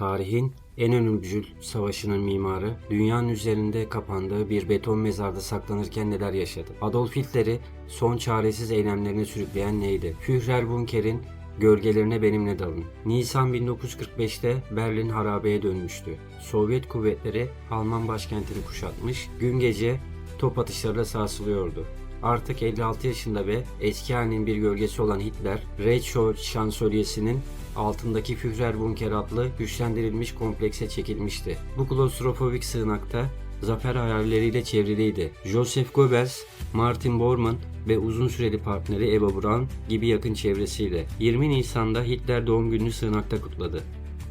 Tarihin en ölümcül savaşının mimarı, dünyanın üzerinde kapandığı bir beton mezarda saklanırken neler yaşadı? Adolf Hitler'i son çaresiz eylemlerine sürükleyen neydi? Führer Bunker'in Gölgelerine benimle dalın. Nisan 1945'te Berlin harabeye dönmüştü. Sovyet kuvvetleri Alman başkentini kuşatmış, gün gece top atışlarıyla sarsılıyordu. Artık 56 yaşında ve eski halinin bir gölgesi olan Hitler, Reichshof şansölyesinin altındaki Führer Bunker adlı güçlendirilmiş komplekse çekilmişti. Bu klostrofobik sığınakta zafer hayalleriyle çevriliydi. Joseph Goebbels, Martin Bormann ve uzun süreli partneri Eva Braun gibi yakın çevresiyle 20 Nisan'da Hitler doğum gününü sığınakta kutladı.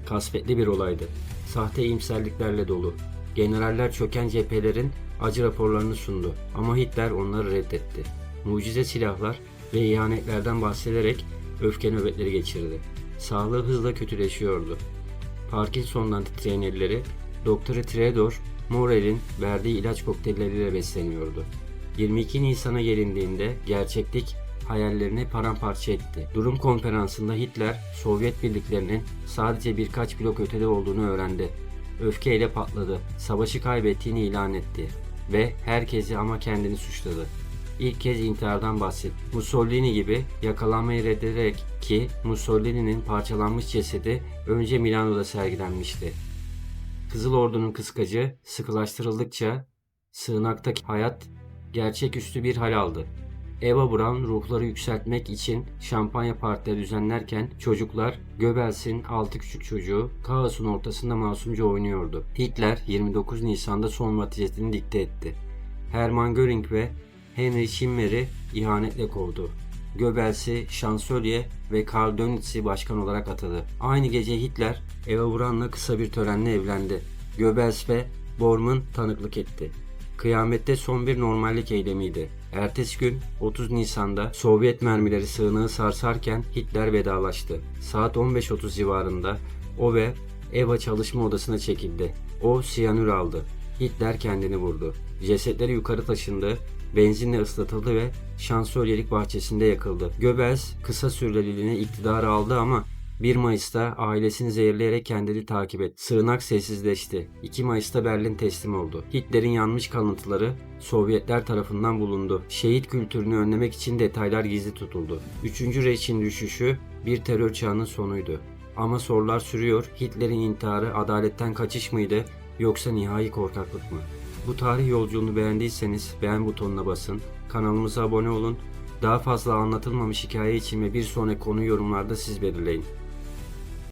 Kasvetli bir olaydı. Sahte iyimserliklerle dolu. Generaller çöken cephelerin acı raporlarını sundu ama Hitler onları reddetti. Mucize silahlar ve ihanetlerden bahsederek öfke nöbetleri geçirdi. Sağlığı hızla kötüleşiyordu. Parkinson'dan titreyen elleri Doktor Theodor Morel'in verdiği ilaç kokteylleriyle besleniyordu. 22 Nisan'a gelindiğinde gerçeklik hayallerini paramparça etti. Durum konferansında Hitler, Sovyet birliklerinin sadece birkaç blok ötede olduğunu öğrendi. Öfkeyle patladı, savaşı kaybettiğini ilan etti ve herkesi ama kendini suçladı. İlk kez intihardan bahsetti. Mussolini gibi yakalanmayı reddederek ki Mussolini'nin parçalanmış cesedi önce Milano'da sergilenmişti. Kızıl Ordu'nun kıskacı sıkılaştırıldıkça sığınaktaki hayat gerçeküstü bir hal aldı. Eva Braun ruhları yükseltmek için şampanya partileri düzenlerken çocuklar Göbels'in altı küçük çocuğu kaosun ortasında masumca oynuyordu. Hitler 29 Nisan'da son vaziyetini dikte etti. Hermann Göring ve Henry Schimmer'i ihanetle kovdu. Göbels'i şansölye ve Karl Dönitz'i başkan olarak atadı. Aynı gece Hitler Eva Braun'la kısa bir törenle evlendi. Göbels ve Bormann tanıklık etti. Kıyamette son bir normallik eylemiydi. Ertesi gün 30 Nisan'da Sovyet mermileri sığınağı sarsarken Hitler vedalaştı. Saat 15.30 civarında o ve Eva çalışma odasına çekildi. O siyanür aldı. Hitler kendini vurdu. Cesetleri yukarı taşındı, benzinle ıslatıldı ve şansölyelik bahçesinde yakıldı. Göbels kısa süreliliğine iktidarı aldı ama 1 Mayıs'ta ailesini zehirleyerek kendini takip etti. Sığınak sessizleşti. 2 Mayıs'ta Berlin teslim oldu. Hitler'in yanmış kalıntıları Sovyetler tarafından bulundu. Şehit kültürünü önlemek için detaylar gizli tutuldu. 3. Reich'in düşüşü bir terör çağının sonuydu. Ama sorular sürüyor. Hitler'in intiharı adaletten kaçış mıydı yoksa nihai korkaklık mı? Bu tarih yolculuğunu beğendiyseniz beğen butonuna basın. Kanalımıza abone olun. Daha fazla anlatılmamış hikaye için ve bir sonraki konu yorumlarda siz belirleyin.